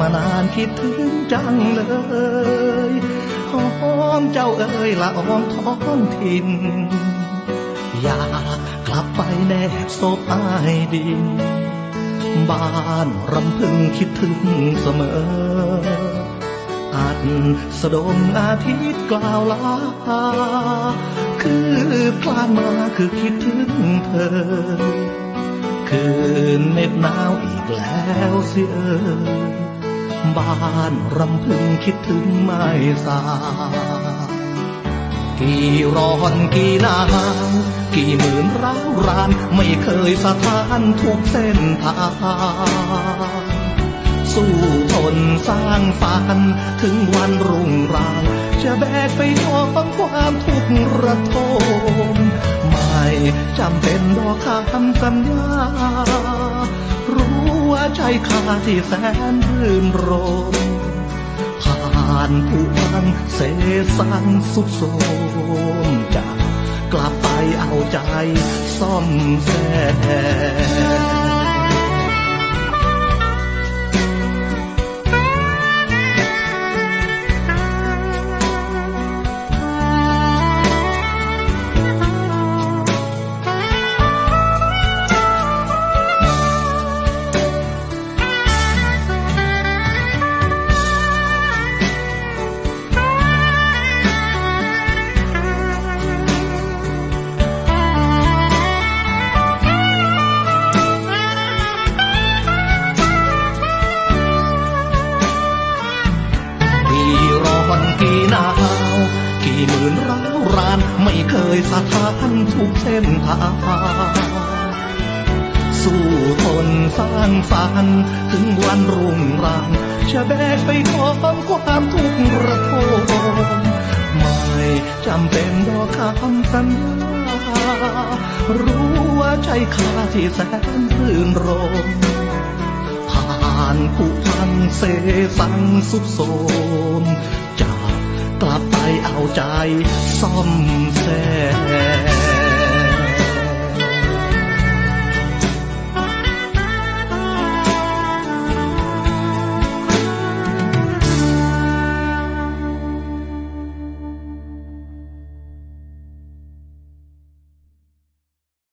มานานคิดถึงจังเลยหอมเจ้าเอ๋ยละอองท้องถิ่น อยากกลับไปแนบศพอายดิน บ้านรำพึงคิดถึงเสมออัดสะดมอาทิตย์กล่าวลา คือพลานมาคือคิดถึงเธอคืนเน็บหนาวอีกแล้วเสียเอ่ย บ้านรำพึงคิดถึงไม่สากี่ร้อนกี่หนาวกี่หมื่นร้าวรานไม่เคยสถานทุกเส้นทางสู้ทนสร้างฝันถึงวันรุ่งรางจะแบกไปพร้อมความทุกข์ระทมไม่จำเป็นดอกคำสัญญา ว่าใจข้าที่แสนรื่นรมผ่านผู้พันเสสันสุขโสมจะกลับไปเอาใจซ่อมแซม คยสะท้านทุกเส้นทางสู้ทนสร้างฝันถึงวันรุ่งรางจะแบกไปพร้อมความทุกข์ระทมไม่จำเป็นดอกคำสัญญารู้ว่าใจข้าที่แสนรื่นรมผ่านผู้พันเสสังสุดโทรม กลับไปเอาใจซ่อมแซม